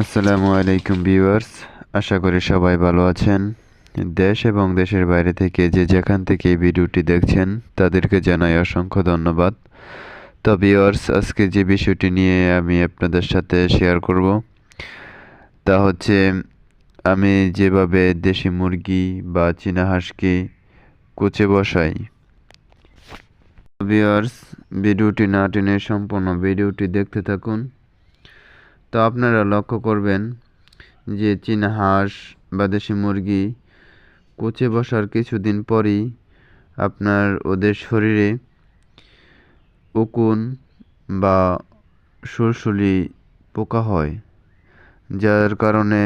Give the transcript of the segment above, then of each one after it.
আসসালামু আলাইকুম ভিউয়ার্স, আশা করি সবাই ভালো আছেন। দেশ এবং দেশের বাইরে থেকে যে যেখান থেকে এই ভিডিওটি দেখছেন, তাদেরকে জানাই অসংখ্য ধন্যবাদ। তো ভিউয়ার্স, আজকে যে বিষয়টি নিয়ে আমি আপনাদের সাথে শেয়ার করব, তা হচ্ছে, আমি যেভাবে দেশি মুরগি বা চীনা হাঁসকে কুচে বসাই। ভিউয়ার্স, ভিডিওটি না টেনে সম্পূর্ণ ভিডিওটি দেখতে থাকুন। তো আপনারা লক্ষ্য করবেন যে চীনা হাঁস বা দেশি মুরগি কুচে বসার কিছুদিন পরই আপনার ওদের শরীরে উকুন বা সুরসুলি পোকা হয়, যার কারণে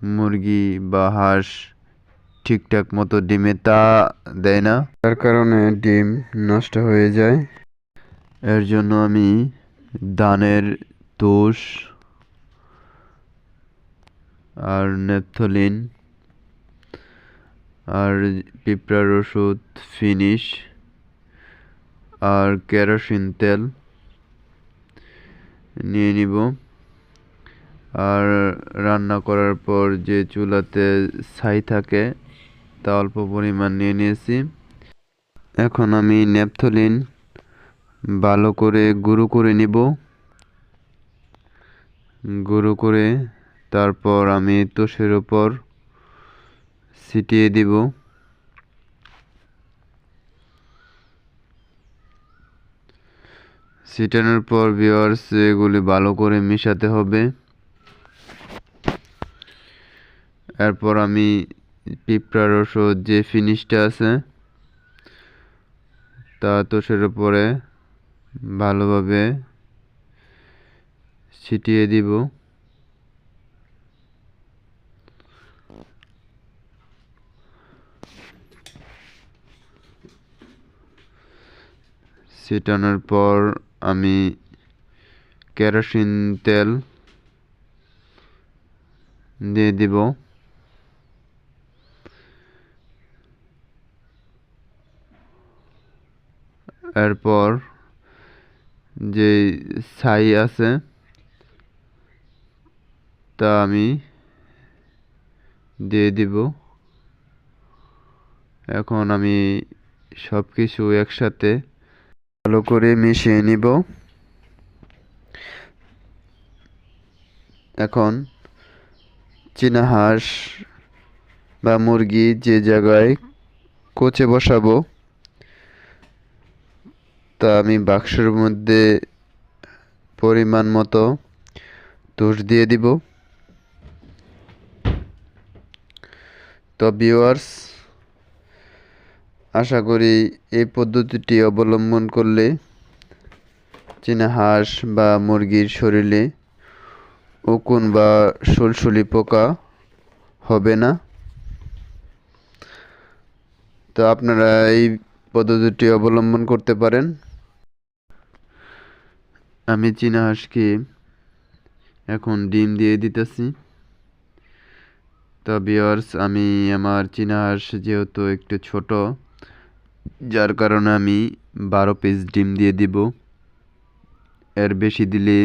মুরগি বা হাঁস ঠিকঠাক মতো ডিমে তা দেয় না তার কারণে ডিম নষ্ট হয়ে যায়। এর জন্য আমি ধানের তুষ আর নেপথলিন আর পিঁপড়ার ওষুধ ফিনিশ আর কেরোসিন তেল নিয়ে নিব। আর রান্না করার পর যে চুলাতে ছাই থাকে তা অল্প পরিমাণ নিয়ে নিয়েছি। এখন আমি নেপথলিন ভালো করে গুঁড়ো করে নিব। গুঁড়ো করে তারপর আমি তোষের ওপর ছিটিয়ে দিব। ছিটানোর পর ভিওয়ার্স এগুলি ভালো করে মেশাতে হবে। এরপর আমি পিঁপড়ার ওষুধ, যে ফিনিশটা আছে, তা তোষের উপরে ভালোভাবে ছিটিয়ে দিব। ছিটানোর পর আমি কেরোসিন তেল দিয়ে দিব। এরপর যে ছাই আছে তা আমি দিয়ে দিব। এখন আমি সব কিছু একসাথে ভালো করে মিশিয়ে নিব। এখন চীনা হাঁস বা মুরগি যে জায়গায় কোচে বসাবো, তা আমি বাক্সের মধ্যে পরিমাণ মতো তুষ দিয়ে দিব। তো ভিউয়ার্স আশা করি এই পদ্ধতিটি অবলম্বন করলে চীনা হাঁস বা মুরগির শরীরে উকুন বা সুলসুলি পোকা হবে না। তো আপনারা এই পদ্ধতিটি অবলম্বন করতে পারেন। আমি চীনা হাঁসকে এখন ডিম দিয়ে দিতেছি। তো বিয়ার্স আমি আমার চীনা হাঁস যেহেতু একটু ছোট, যার কারণে আমি বারো পিস ডিম দিয়ে দিব। এর বেশি দিলে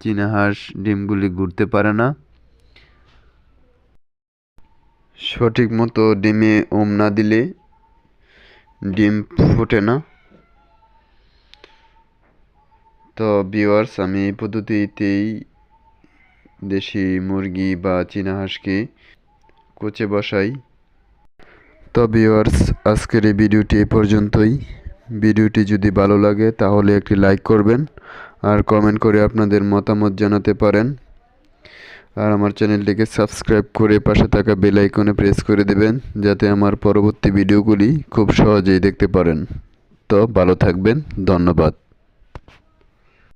চীনা হাঁস ডিমগুলি ঘুরতে পারে না। সঠিক মতো ডিমে ওম না দিলে ডিম ফোটে না। তো ভিওয়ার্স আমি এই পদ্ধতিতেই দেশি মুরগি বা চীনা হাঁসকে কোচে বসাই। তো ভিওয়ার্স আজকের এই ভিডিওটি এ পর্যন্তই। ভিডিওটি যদি ভালো লাগে, তাহলে একটি লাইক করবেন আর কমেন্ট করে আপনাদের মতামত জানাতে পারেন। আর আমার চ্যানেলটিকে সাবস্ক্রাইব করে পাশে থাকা বেল প্রেস করে দেবেন, যাতে আমার পরবর্তী ভিডিওগুলি খুব সহজেই দেখতে পারেন। তো ভালো থাকবেন, ধন্যবাদ।